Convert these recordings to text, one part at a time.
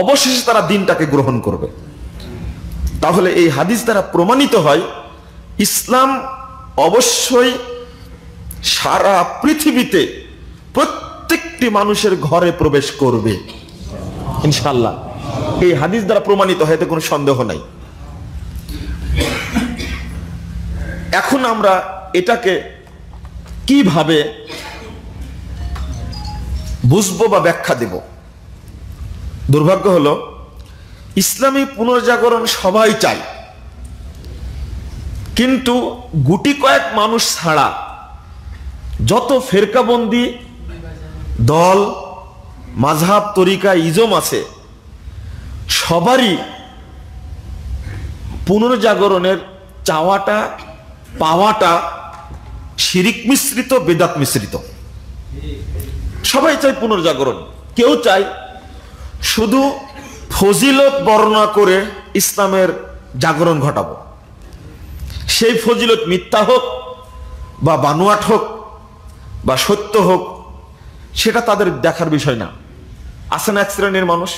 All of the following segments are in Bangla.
অবশেষে তারা দিনটাকে গ্রহণ করবে। তাহলে এই হাদিস দ্বারা প্রমাণিত হয়, ইসলাম অবশ্যই সারা পৃথিবীতে প্রত্যেকটি মানুষের ঘরে প্রবেশ করবে। ইনশাল্লাহ এই হাদিস দ্বারা প্রমাণিত হয়, এতে কোনো সন্দেহ নাই। এখন আমরা এটাকে কীভাবে বুঝব বা ব্যাখ্যা দেব? দুর্ভাগ্য হলো, ইসলামী পুনর্জাগরণ সবাই চায়। কিন্তু গুটি কয়েক মানুষ ছাড়া যত ফেরকাবন্দি দল, মাঝহাব, তরিকা, ইজম আছে, সবারই পুনর্জাগরণের চাওয়াটা, পাওয়াটা শিরিক মিশ্রিত, বেদাত মিশ্রিত। সবাই চায় পুনর্জাগরণ। কেউ চায় শুধু ফজিলত বর্ণনা করে ইসলামের জাগরণ ঘটাবো। সেই ফজিলত মিথ্যা হোক বা বানুয়াট হোক বা সত্য হোক, সেটা তাদের দেখার বিষয় না। আছে না এক শ্রেণির মানুষ?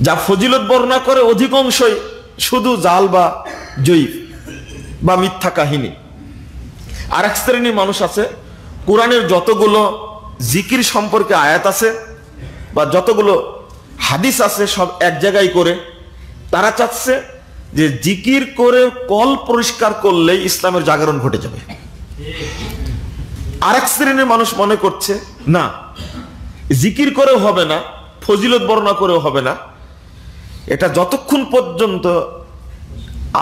যা ফজিলত বর্ণনা করে অধিকাংশই শুধু জাল বা জয়ীফ বা মিথ্যা কাহিনী। আর এক শ্রেণির মানুষ আছে, কোরআনের যতগুলো জিকির সম্পর্কে আয়াত আছে বা যতগুলো হাদিস আছে সব এক জায়গায় করে, তারা চাচ্ছে যে জিকির করে কল পরিষ্কার করলেই ইসলামের জাগরণ ঘটে যাবে। আর এক শ্রেণির মানুষ মনে করছে, না, জিকির করেও হবে না, ফজিলত বর্ণনা করেও হবে না। এটা যতক্ষণ পর্যন্ত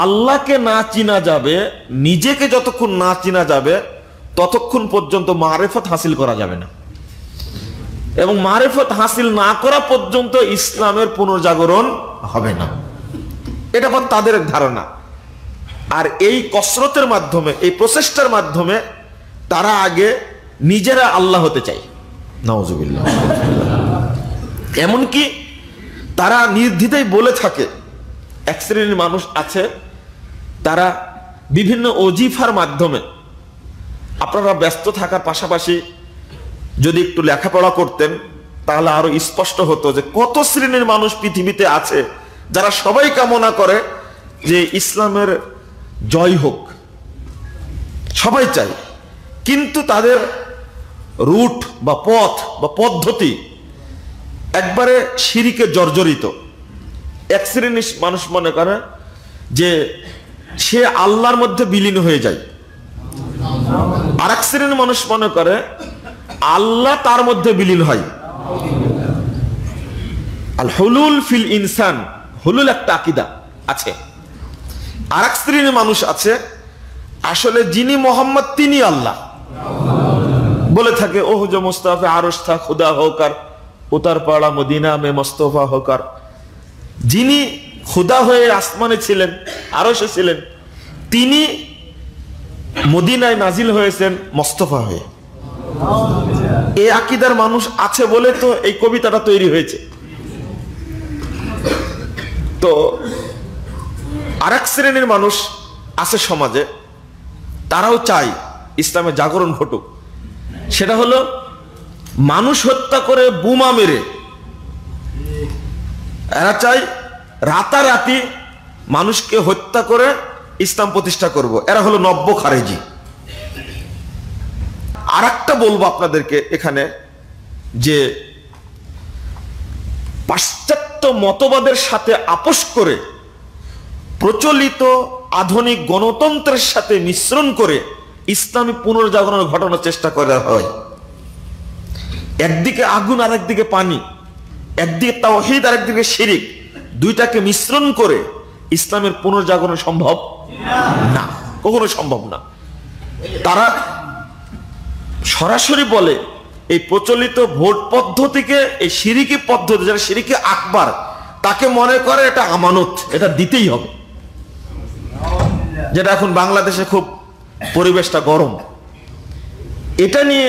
আল্লাহকে না চিনা যাবে, নিজেকে যতক্ষণ না চিনা যাবে, ততক্ষণ পর্যন্ত মারেফত হাসিল করা যাবে না। এবং মারেফত হাসিল না করা পর্যন্ত ইসলামের পুনর্জাগরণ হবে না। এটা আবার তাদের ধারণা। আর এই কসরতের মাধ্যমে, এই প্রচেষ্টার মাধ্যমে তারা আগে নিজেরা আল্লাহ হতে চায়। নওয়াজুবিল্লাহ এমনকি তারা নির্দ্বিধায় বলে থাকে, এক শ্রেণির মানুষ আছে, তারা বিভিন্ন অজিফার মাধ্যমে আপনারা ব্যস্ত থাকার পাশাপাশি যদি একটু লেখাপড়া করতেন, তাহলে আরও স্পষ্ট হতো যে কত শ্রেণির মানুষ পৃথিবীতে আছে যারা সবাই কামনা করে যে ইসলামের জয় হোক। সবাই চায়। কিন্তু তাদের রুট বা পথ বা পদ্ধতি একবারে সিঁড়িকে জর্জরিত। এক শ্রেণির মানুষ মনে করে যে সে আল্লাহর মধ্যে বিলীন হয়ে যায়। আর এক শ্রেণির মানুষ মনে করে আল্লাহ তার মধ্যে বিলীন হয়। আল হলুল ফিল ইনসান, হলুল একটা আকিদা আছে। আর এক শ্রেণির মানুষ আছে, আসলে যিনি মোহাম্মদ, তিনি আল্লাহ। বলে থাকে, ওহ যে মোস্তাফে আরস থা খুদা হোকার উতার পাড়া মদিনা মে মোস্তফা হোকার যিনি খুদা হয়ে আসমানে ছিলেন আরসে ছিলেন, তিনি মদিনায় নাজিল হয়েছেন মোস্তফা হয়ে। এই আকিদার মানুষ আছে বলে তো এই কবিতাটা তৈরি হয়েছে। তো আর এক শ্রেণির মানুষ আছে সমাজে, তারাও চায় ইসলামের জাগরণ ঘটুক। সেটা হলো, মানুষ হত্যা করে বোমা মেরে। এরা চাই রাতারাতি মানুষকে হত্যা করে ইসলাম প্রতিষ্ঠা করব। এরা হলো নব্য খারেজি। আর একটা বলব আপনাদেরকে এখানে যে পাশ্চাত্য মতবাদের সাথে আপোষ করে প্রচলিত আধুনিক গণতন্ত্রের সাথে মিশ্রণ করে ইসলামী পুনর্জাগরণ ঘটানোর চেষ্টা করা হয়। একদিকে আগুন আর একদিকে পানি। একদিকে তাওহিদ আর একদিকে শিরিক। দুইটাকে মিশ্রণ করে ইসলামের পুনর্জাগরণ সম্ভব না। কখনো সম্ভব না। তারা সরাসরি বলে এই প্রচলিত ভোট পদ্ধতিকে, এই সিরিকি পদ্ধতি যারা সিরিকি আকবার, তাকে মনে করে এটা আমানত, এটা দিতেই হবে। যেটা এখন বাংলাদেশে খুব পরিবেশটা গরম। এটা নিয়ে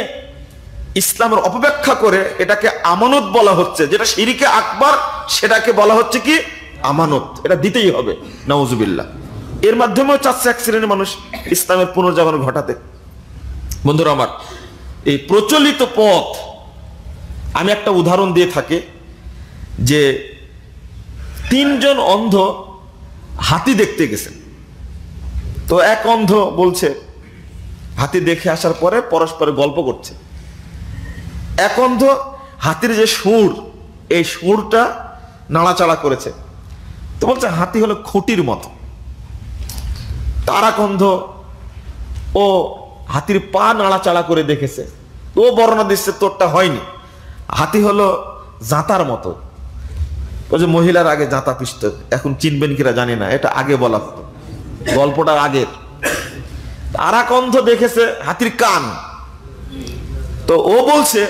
ইসলামের অপব্যাখ্যা করে এটাকে আমানত বলা হচ্ছে, যেটা সিরিকে আকবার, সেটাকে বলা হচ্ছে কি? আমানত, এটা দিতেই হবে নওয়াজুবিল্লাহ এর মাধ্যমেও চাচ্ছে এক শ্রেণির মানুষ ইসলামের পুনর্জাগরণ ঘটাতে। বন্ধুরা আমার এই প্রচলিত পথ, আমি একটা উদাহরণ দিয়ে থাকি যে তিনজন অন্ধ হাতি দেখতে গেছেন। তো এক অন্ধ বলছে, হাতি দেখে আসার পরে পরস্পরে গল্প করছে। এক অন্ধ হাতির যে সুর, এই সুরটা নাড়াচাড়া করেছে। তো বলছে, হাতি হলো খুঁটির মতো। তারাকন্ধ ও হাতির পা নাড়াচাড়া করে দেখেছে। ও বর্ণনা দিচ্ছে, তোরটা হয়নি। হাতি হলো জাঁতার মতো। ও যে মহিলার আগে জাঁতা পিষ্ট এখন চিনবেন কিনা জানি না, এটা আগে বলা হতো। গল্পটা আগের। তারাকন্ধ দেখেছে হাতির কান। তো ও বলছে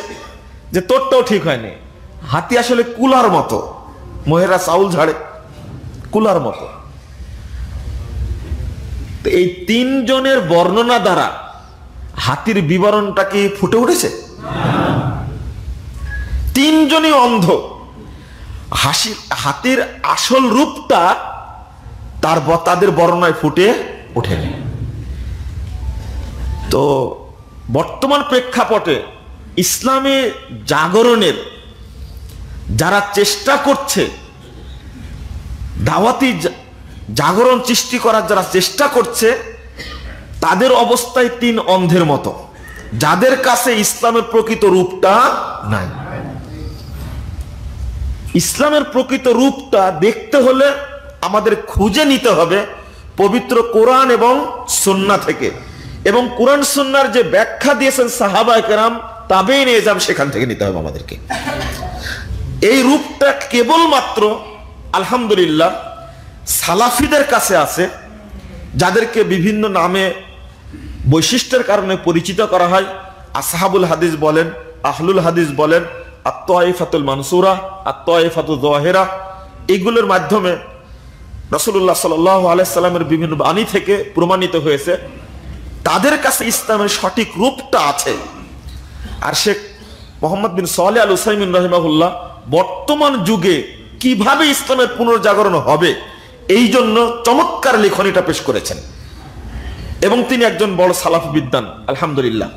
যে, তোরটাও ঠিক হয়নি। হাতি আসলে কুলার মতো। মহেরা চাউল ঝাড়ে, কুলার মতো। এই তিনজনের বর্ণনা দ্বারা হাতির বিবরণটা কি ফুটে উঠেছে? তিনজনই অন্ধ। হাসি, হাতির আসল রূপটা তার তাদের বর্ণায় ফুটে ওঠেনি। তো বর্তমান প্রেক্ষাপটে ইসলামে জাগরণের যারা চেষ্টা করছে, দাওয়াতি জাগরণ সৃষ্টি করার যারা চেষ্টা করছে তাদের অবস্থায় তিন অন্ধের মতো। যাদের কাছে ইসলামের প্রকৃত রূপটা নাই। ইসলামের প্রকৃত রূপটা দেখতে হলে আমাদের খুঁজে নিতে হবে পবিত্র কোরআন এবং সন্না থেকে। এবং কোরআন সন্ন্যার যে ব্যাখ্যা দিয়েছেন সাহাবা কেরাম তাবেই নিয়ে যাম সেখান থেকে নিতে হবে আমাদেরকে। এই রূপটা কেবলমাত্র আলহামদুলিল্লাহ সালাফিদের কাছে আছে, যাদেরকে বিভিন্ন নামে বৈশিষ্ট্যের কারণে পরিচিত করা হয়। আসহাবুল হাদিস বলেন, আহলুল হাদিস বলেন আত্মাইফাতুল মানসুরা আত্মাইফাতুল জহেরা এগুলোর মাধ্যমে রসুল্লাহ সাল আলাইসাল্লামের বিভিন্ন বাণী থেকে প্রমাণিত হয়েছে। তাদের কাছে ইসলামের সঠিক রূপটা আছে। আর শেখ মোহাম্মদ বিন সোয়ালে আল উসাইমিন রহিমাহুল্লাহ বর্তমান যুগে কীভাবে ইসলামের পুনর্জাগরণ হবে, এই জন্য চমৎকার লেখনীটা পেশ করেছেন। এবং তিনি একজন বড় সালাফ বিদ্যান আলহামদুলিল্লাহ।